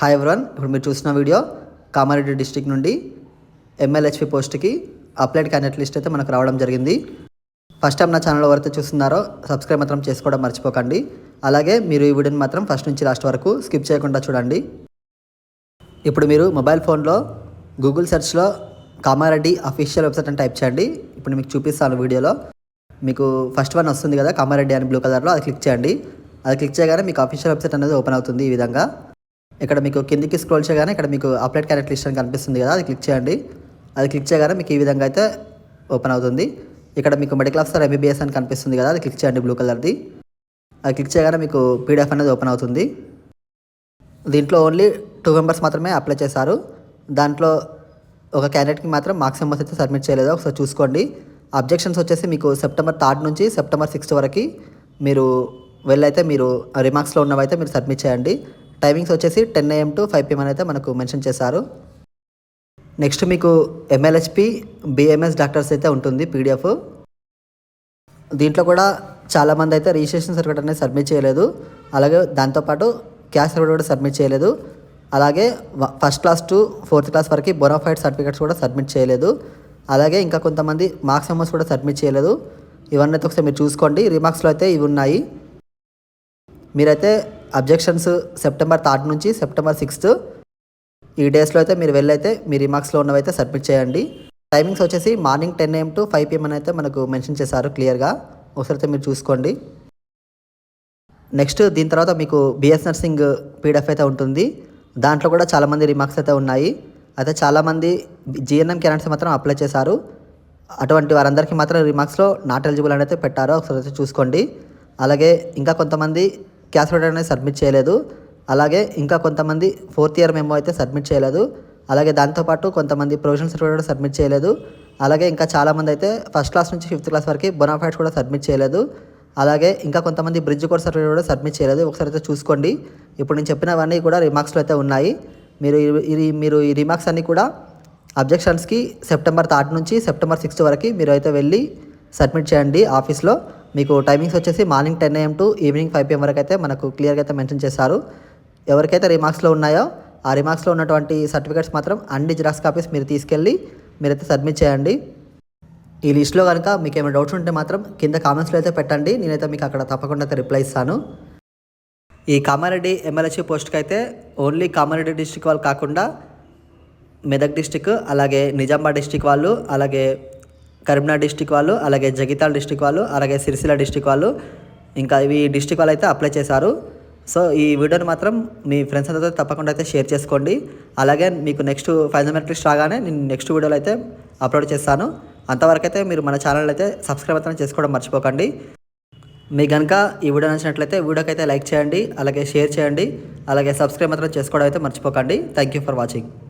Hi ఎవరన్ ఇప్పుడు మీరు చూసిన వీడియో కామారెడ్డి డిస్టిక్ నుండి ఎమ్మెల్యేహెచ్పి పోస్ట్కి అప్లైడ్ క్యాండిడేట్ లిస్ట్ అయితే మనకు రావడం జరిగింది. ఫస్ట్ టైం నా ఛానల్ ఎవరైతే చూస్తున్నారో సబ్స్క్రైబ్ మాత్రం చేసుకోవడం మర్చిపోకండి. అలాగే మీరు ఈ వీడియోని మాత్రం ఫస్ట్ నుంచి లాస్ట్ వరకు స్కిప్ చేయకుండా చూడండి. ఇప్పుడు మీరు మొబైల్ ఫోన్లో గూగుల్ సెర్చ్లో కామారెడ్డి అఫీషియల్ వెబ్సైట్ అని టైప్ చేయండి. ఇప్పుడు మీకు చూపిస్తాను వీడియోలో. మీకు ఫస్ట్ వన్ వస్తుంది కదా కామారెడ్డి అని బ్లూ కలర్లో అది క్లిక్ చేయండి. అది క్లిక్ చేయగానే మీకు అఫీషియల్ వెబ్సైట్ అనేది ఓపెన్ అవుతుంది ఈ విధంగా. ఇక్కడ మీకు కిందికి స్క్రోల్ చేయగానే ఇక్కడ మీకు అప్డేట్ క్యారెక్టర్ లిస్ట్ అని కనిపిస్తుంది కదా అది క్లిక్ చేయండి. అది క్లిక్ చేయగానే మీకు ఈ విధంగా అయితే ఓపెన్ అవుతుంది. ఇక్కడ మీకు మెడికల్ ఆఫీసర్ ఎంబీబీఎస్ అని కనిపిస్తుంది కదా అది క్లిక్ చేయండి బ్లూ కలర్ది అది క్లిక్ చేయగానే మీకు పీడిఎఫ్ అనేది ఓపెన్ అవుతుంది. దీంట్లో ఓన్లీ టూ మెంబర్స్ మాత్రమే అప్లై చేశారు. దాంట్లో ఒక క్యాండిడేట్కి మాత్రం మార్క్స్ మెంబర్స్ అయితే సబ్మిట్ చేయలేదు. ఒకసారి చూసుకోండి. అబ్జెక్షన్స్ వచ్చేసి మీకు సెప్టెంబర్ థర్డ్ నుంచి సెప్టెంబర్ సిక్స్త్ వరకు మీరు వెళ్ళైతే మీరు రిమార్క్స్లో ఉన్నవైతే మీరు సబ్మిట్ చేయండి. టైమింగ్స్ వచ్చేసి ten AM to five PM అయితే మనకు మెన్షన్ చేశారు. నెక్స్ట్ మీకు ఎంఎల్హెచ్పి బిఎంఎస్ డాక్టర్స్ అయితే ఉంటుంది పీడిఎఫ్ దీంట్లో కూడా చాలామంది అయితే రిజిస్ట్రేషన్ సర్టిఫికేట్ అనేది సబ్మిట్ చేయలేదు. అలాగే దాంతోపాటు క్యాష్ సర్టిఫికేట్ కూడా సబ్మిట్ చేయలేదు. అలాగే first class to fourth class వరకు బొనాఫైడ్ సర్టిఫికేట్స్ కూడా సబ్మిట్ చేయలేదు. అలాగే ఇంకా కొంతమంది మార్క్స్ మెమోస్ కూడా సబ్మిట్ చేయలేదు. ఇవన్నీ అయితే ఒకసారి మీరు చూసుకోండి. రిమార్క్స్లో అయితే ఇవి ఉన్నాయి. మీరైతే అబ్జెక్షన్స్ సెప్టెంబర్ థర్డ్ నుంచి సెప్టెంబర్ సిక్స్త్. ఈ డేస్లో అయితే మీరు వెళ్ళైతే మీ రిమార్క్స్లో ఉన్నవైతే సబ్మిట్ చేయండి. టైమింగ్స్ వచ్చేసి morning ten AM to five PM అని అయితే మనకు మెన్షన్ చేశారు క్లియర్గా. ఒకసారి అయితే మీరు చూసుకోండి. నెక్స్ట్ దీని తర్వాత మీకు బిఎస్ నర్సింగ్ పీడిఎఫ్ అయితే ఉంటుంది. దాంట్లో కూడా చాలామంది రిమార్క్స్ అయితే ఉన్నాయి. అయితే చాలామంది జిఎన్ఎం క్యారెంట్స్ మాత్రం అప్లై చేశారు. అటువంటి వారందరికీ మాత్రం రిమార్క్స్లో నాట్ ఎలిజిబుల్ అని అయితే పెట్టారు. ఒకసారి అయితే చూసుకోండి. అలాగే ఇంకా కొంతమంది క్యాష్ అనేది సబ్మిట్ చేయలేదు. అలాగే ఇంకా కొంతమంది ఫోర్త్ ఇయర్ మెమో అయితే సబ్మిట్ చేయలేదు. అలాగే దాంతోపాటు కొంతమంది ప్రొవిజనల్ సర్టిఫికేట్ కూడా సబ్మిట్ చేయలేదు. అలాగే ఇంకా చాలామంది అయితే ఫస్ట్ క్లాస్ నుంచి ఫిఫ్త్ క్లాస్ వరకు బొనాఫైడ్స్ కూడా సబ్మిట్ చేయలేదు. అలాగే ఇంకా కొంతమంది బ్రిడ్జ్ కోర్స్ సర్టిఫికేట్ కూడా సబ్మిట్ చేయలేదు. ఒకసారి అయితే చూసుకోండి. ఇప్పుడు నేను చెప్పినవన్నీ కూడా రిమార్క్స్లో అయితే ఉన్నాయి. మీరు ఈ- ఇది మీరు ఈ రిమార్క్స్ అన్నీ కూడా అబ్జెక్షన్స్కి సెప్టెంబర్ థర్డ్ నుంచి సెప్టెంబర్ సిక్స్త్ వరకు మీరు అయితే వెళ్ళి సబ్మిట్ చేయండి ఆఫీస్లో. మీకు టైమింగ్స్ వచ్చేసి morning ten AM to evening five PM వరకు అయితే మనకు క్లియర్గా అయితే మెన్షన్ చేశారు. ఎవరికైతే రిమార్క్స్లో ఉన్నాయో ఆ రిమార్క్స్లో ఉన్నటువంటి సర్టిఫికేట్స్ మాత్రం అన్ని జిరాక్స్ కాపీస్ మీరు తీసుకెళ్ళి మీరైతే సబ్మిట్ చేయండి. ఈ లిస్ట్లో కనుక మీకు ఏమైనా డౌట్స్ ఉంటే మాత్రం కింద కామెంట్స్లో అయితే పెట్టండి. నేనైతే మీకు అక్కడ తప్పకుండా అయితే రిప్లై ఇస్తాను. ఈ కామారెడ్డి ఎమ్మెల్యేసీ పోస్ట్కి అయితే ఓన్లీ కామారెడ్డి డిస్టిక్ వాళ్ళు కాకుండా మెదక్ డిస్టిక్ అలాగే నిజామాబాద్ డిస్టిక్ వాళ్ళు అలాగే కరీంనగర్ డిస్టిక్ వాళ్ళు అలాగే జగిత్యాల డిస్టిక్ వాళ్ళు అలాగే సిరిసిల్ల డిస్టిక్ వాళ్ళు ఇంకా ఇవి డిస్టిక్ వాళ్ళు అయితే అప్లై చేశారు. సో ఈ వీడియోని మాత్రం మీ ఫ్రెండ్స్ అందరితో తప్పకుండా అయితే షేర్ చేసుకోండి. అలాగే మీకు నెక్స్ట్ ఫైనల్ మెరిట్ లిస్ట్ రాగానే నేను నెక్స్ట్ వీడియోలో అయితే అప్లోడ్ చేస్తాను. అంతవరకు అయితే మీరు మన ఛానల్ అయితే సబ్స్క్రైబ్ అయితే చేసుకోవడం మర్చిపోకండి. మీకు కనుక ఈ వీడియో నచ్చినట్లయితే వీడియోకి అయితే లైక్ చేయండి అలాగే షేర్ చేయండి అలాగే సబ్స్క్రైబ్ మాత్రం చేసుకోవడం అయితే మర్చిపోకండి. Thank you for watching